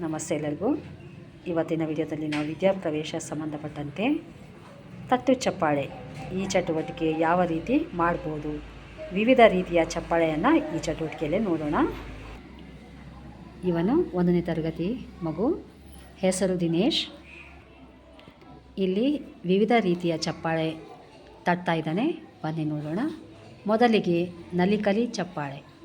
ನಮಸ್ತೆ ಎಲ್ಲರಿಗೂ ಇವತ್ತಿನ ವಿಡಿಯೋದಲ್ಲಿ ನಾವು ವಿದ್ಯಾಪ್ರವೇಶ ಸಂಬಂಧಪಟ್ಟಂತೆ ತಟ್ಟು ಚಪ್ಪಾಳೆ ಈ ಚಟುವಟಿಕೆ ಯಾವ ರೀತಿ ಮಾಡ್ಬೋದು? ವಿವಿಧ ರೀತಿಯ ಚಪ್ಪಾಳೆಯನ್ನು ಈ ಚಟುವಟಿಕೆಯಲ್ಲಿ ನೋಡೋಣ. ಇವನು ಒಂದನೇ ತರಗತಿ ಮಗು, ಹೆಸರು ದಿನೇಶ್. ಇಲ್ಲಿ ವಿವಿಧ ರೀತಿಯ ಚಪ್ಪಾಳೆ ತಟ್ತಾ ಇದ್ದಾನೆ. ಬನ್ನಿ ನೋಡೋಣ. ಮೊದಲಿಗೆ ನಲಿಕಲಿ ಚಪ್ಪಾಳೆ.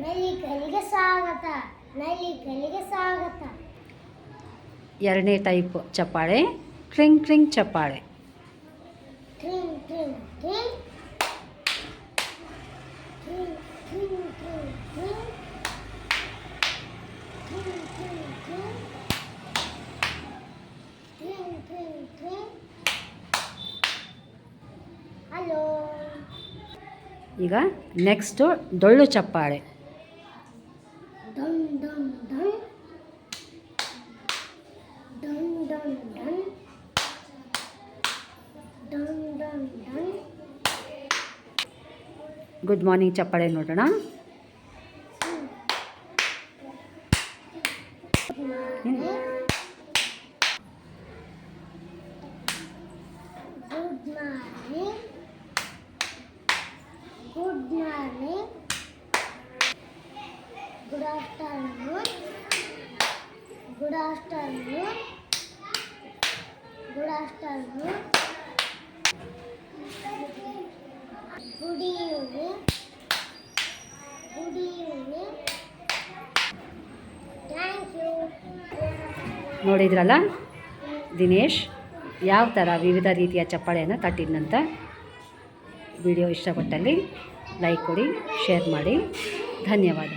ಸ್ವಾಗತ ಸ್ವಾಗತ. ಎರಡನೇ ಟೈಪ್ ಚಪ್ಪಾಳೆ ಕ್ರಿಂಗ್ ಕ್ರಿಂಗ್ ಚಪ್ಪಾಳೆ. ಟ್ರಿಂಗ್ ಈಗ ನೆಕ್ಸ್ಟು ಡೊಳ್ಳು ಚಪ್ಪಾಳೆ. Dun dun. Dun dun dun. Dun ಡನ್ ಡನ್ ಗುಡ್ ಮಾರ್ನಿಂಗ್ ಚಪ್ಪಾಳೆ ನೋಡೋಣ good morning good morning good afternoon good afternoon good afternoon good evening good evening thank you ನೋಡಿದ್ರಲ್ಲ? ದಿನೇಶ್, ಯಾವ ಥರ ವಿವಿಧ ರೀತಿಯ ಚಪ್ಪಾಳೆಯನ್ನು ತಟ್ಟಿದ್ನಂತ? ವಿಡಿಯೋ ಇಷ್ಟಪಟ್ಟಲ್ಲಿ ಲೈಕ್ ಕೊಡಿ, ಶೇರ್ ಮಾಡಿ. ಧನ್ಯವಾದ.